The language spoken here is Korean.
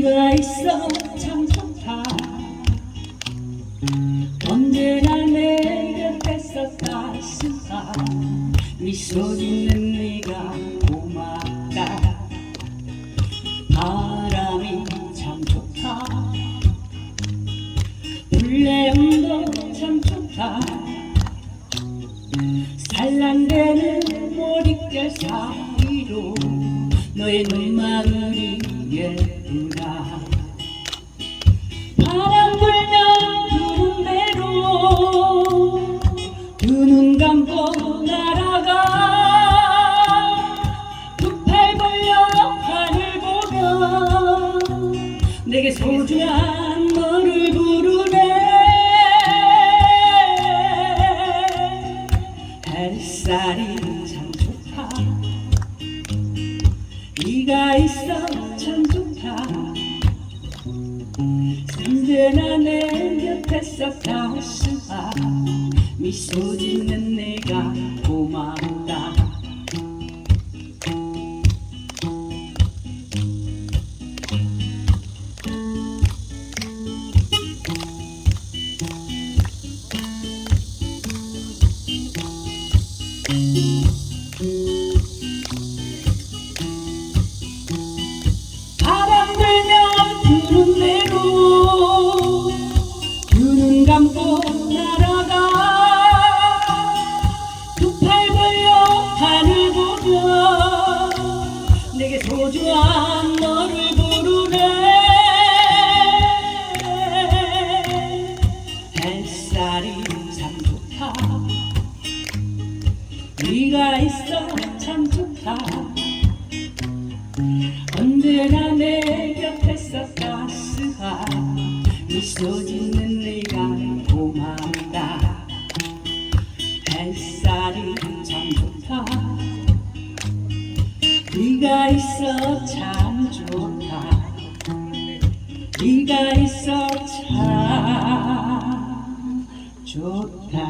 네가 있어 참 좋다. 언제나 내 곁에서 따스하 미소 짓는 네가 고맙다. 바람이 참 좋다. 불내음도 참 좋다. 산란되는 머릿결 사이로 너의 눈망울이 예쁘다. 바람 불면 부는 대로 두 눈 감고 날아가. 두 팔 벌려 하늘 보며 내게 소중한 너를 부르네. 햇살이 참 좋다 네가 있어. 참 좋다. 언제나 내 곁에서 따스한 미소 짓는 내가 고맙다. 바람 대로 두 눈 감고 날아가 두 팔 벌려 하늘 보며 내게 소중한 너를 부르네. 햇살이 참 좋다. 네가 있어 참 좋다 짓는 네가 고맙다. 햇살이 참 좋다. 네가 있어 참 좋다. 네가 있어 참 좋다